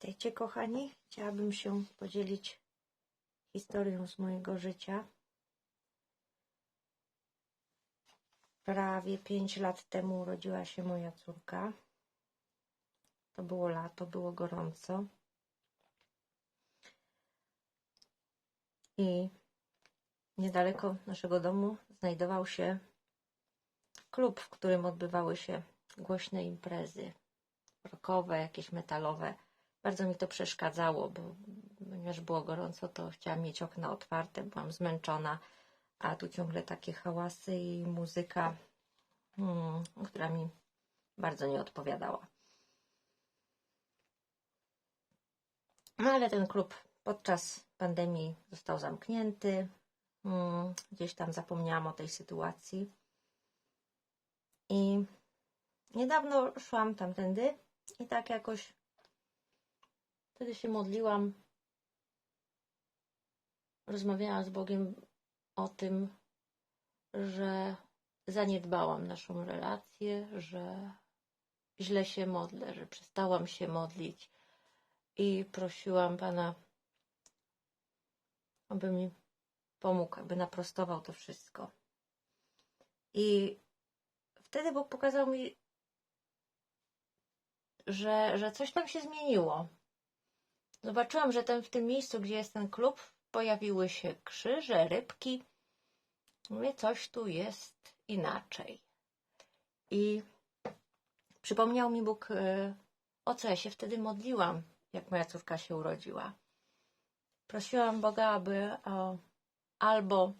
Witajcie kochani, chciałabym się podzielić historią z mojego życia. Prawie 5 lat temu urodziła się moja córka. To było lato, było gorąco. I niedaleko naszego domu znajdował się klub, w którym odbywały się głośne imprezy rockowe, jakieś metalowe. Bardzo mi to przeszkadzało, bo ponieważ było gorąco, to chciałam mieć okna otwarte, byłam zmęczona, a tu ciągle takie hałasy i muzyka, hmm, która mi bardzo nie odpowiadała. No ale ten klub podczas pandemii został zamknięty. Hmm, gdzieś tam zapomniałam o tej sytuacji. I niedawno szłam tamtędy i tak jakoś wtedy się modliłam. Rozmawiałam z Bogiem o tym, że zaniedbałam naszą relację, że źle się modlę, że przestałam się modlić i prosiłam Pana, aby mi pomógł, aby naprostował to wszystko. I wtedy Bóg pokazał mi, że, że coś tam się zmieniło. Zobaczyłam, że ten, w tym miejscu, gdzie jest ten klub, pojawiły się krzyże, rybki. Mówię, coś tu jest inaczej. I przypomniał mi Bóg, y, o co ja się wtedy modliłam, jak moja córka się urodziła. Prosiłam Boga, aby o, albo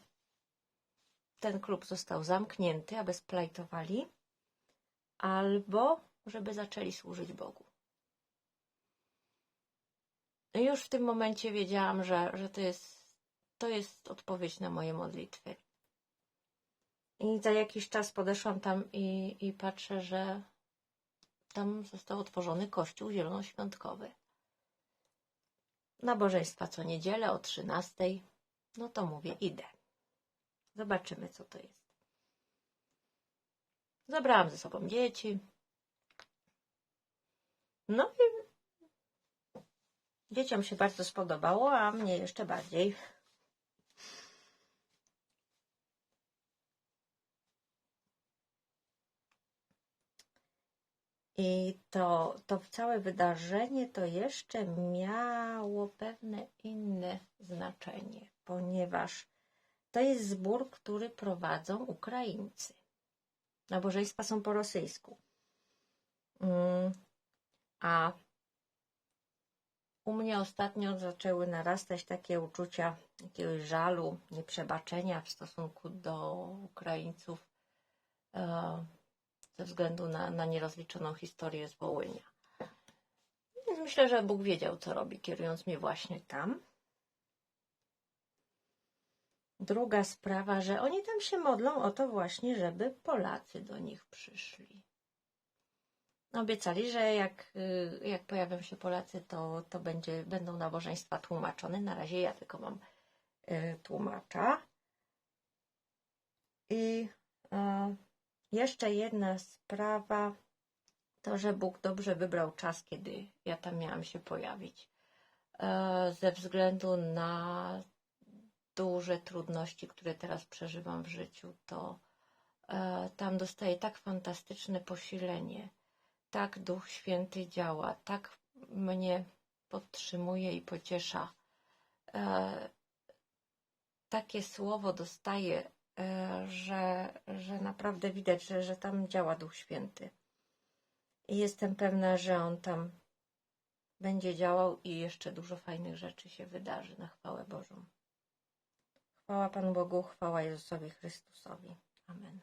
ten klub został zamknięty, aby splajtowali, albo żeby zaczęli służyć Bogu. Już w tym momencie wiedziałam, że, że to, jest, to jest odpowiedź na moje modlitwy. I za jakiś czas podeszłam tam i, i patrzę, że tam został otworzony kościół zielonoświątkowy. Nabożeństwa co niedzielę o 13. No to mówię, idę. Zobaczymy, co to jest. Zabrałam ze sobą dzieci. No i dzieciom się bardzo spodobało, a mnie jeszcze bardziej. I to, to całe wydarzenie to jeszcze miało pewne inne znaczenie, ponieważ to jest zbór, który prowadzą Ukraińcy. Nabożeństwa są po rosyjsku. Mm, a u mnie ostatnio zaczęły narastać takie uczucia jakiegoś żalu, nieprzebaczenia w stosunku do Ukraińców e, ze względu na, na nierozliczoną historię z Wołynia. Więc myślę, że Bóg wiedział, co robi, kierując mnie właśnie tam. Druga sprawa, że oni tam się modlą o to właśnie, żeby Polacy do nich przyszli. Obiecali, że jak, y, jak pojawią się Polacy, to, to będzie, będą nabożeństwa tłumaczone. Na razie ja tylko mam y, tłumacza. I y, jeszcze jedna sprawa, to że Bóg dobrze wybrał czas, kiedy ja tam miałam się pojawić. Ze względu na duże trudności, które teraz przeżywam w życiu, to tam dostaję tak fantastyczne posilenie, tak Duch Święty działa, tak mnie podtrzymuje i pociesza. E, takie słowo dostaję, e, że, że naprawdę widać, że, że tam działa Duch Święty. I jestem pewna, że On tam będzie działał i jeszcze dużo fajnych rzeczy się wydarzy na chwałę Bożą. Chwała Panu Bogu, chwała Jezusowi Chrystusowi. Amen.